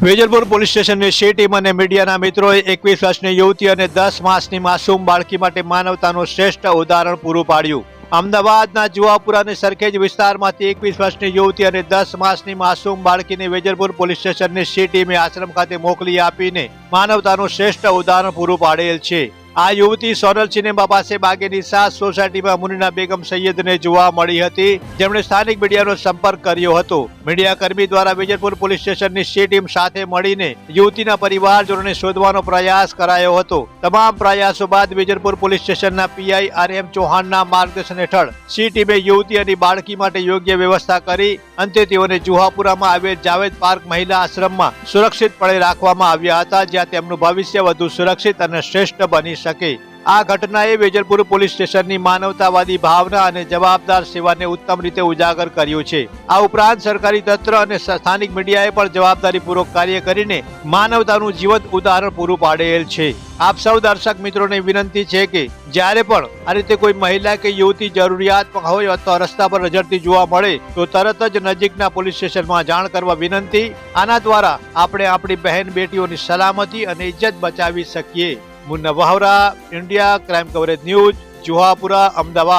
Vejalpur police સ્ટેશનની C team અને મીડિયાના મિત્રોએ એકવીસ વર્ષની યુવતી અને દસ માસની માસૂમ બાળકી માટે માનવતાનું શ્રેષ્ઠ ઉદાહરણ પૂરું પાડ્યું. અમદાવાદના જુવાપુરાની સરખેજ વિસ્તારમાંથી એકવીસ વર્ષની યુવતી અને દસ માસની માસૂમ બાળકીને વેજલપુર પોલીસ સ્ટેશનની સી ટીમે આશ્રમ ખાતે મોકલી આપીને માનવતાનું શ્રેષ્ઠ ઉદાહરણ પૂરું પાડેલ છે. આ યુવતી સોનલ સિનેમા પાસે બાગેની સાત સોસાયટીમાં મુનિના બેગમ સૈયદને જોવા મળી હતી. જેમણે સ્થાનિક મીડિયાનો સંપર્ક કર્યો હતો. મીડિયા કર્મી દ્વારા વિજયપુર પોલીસ સ્ટેશનની સી ટીમ સાથે મળીને યુવતીના પરિવારજનોને શોધવાનો પ્રયાસ કરાયો હતો. તમામ પ્રયાસો બાદ વિજયપુર પોલીસ સ્ટેશનના પીઆઈ આર એમ ચૌહાણના માર્ગદર્શન હેઠળ સી ટીમે યુવતી અને બાળકી માટે યોગ્ય વ્યવસ્થા કરી. અંતે તેઓને જુહાપુરામાં આવેલ જાવેદ પાર્ક મહિલા આશ્રમમાં સુરક્ષિતપણે રાખવામાં આવ્યા હતા, જ્યાં તેમનું ભવિષ્ય વધુ સુરક્ષિત અને શ્રેષ્ઠ બની શકે. આ ઘટનાએ વેજલપુર પોલીસ સ્ટેશનની માનવતાવાદી ભાવના અને જવાબદાર સેવાને ઉત્તમ રીતે ઉજાગર કર્યું છે. આ ઉપરાંત સરકારી તંત્ર અને સ્થાનિક મીડિયાએ પણ જવાબદારીપૂર્વક કાર્ય કરીને માનવતાનું જીવંત ઉદાહરણ પૂરું પાડેલ છે. આપ સૌ દર્શક મિત્રોને વિનંતી છે કે જ્યારે પણ આ રીતે કોઈ મહિલા કે યુવતી જરૂરિયાતમાં હોય અથવા રસ્તા પર રઝળતી જોવા મળે, તો તરત જ નજીકના પોલીસ સ્ટેશનમાં જાણ કરવા વિનંતી. આના દ્વારા આપણે આપણી બહેન બેટીઓની સલામતી અને ઇજ્જત બચાવી શકીએ. Munna Vahavara India crime coverage news Juhapura Ahmedabad.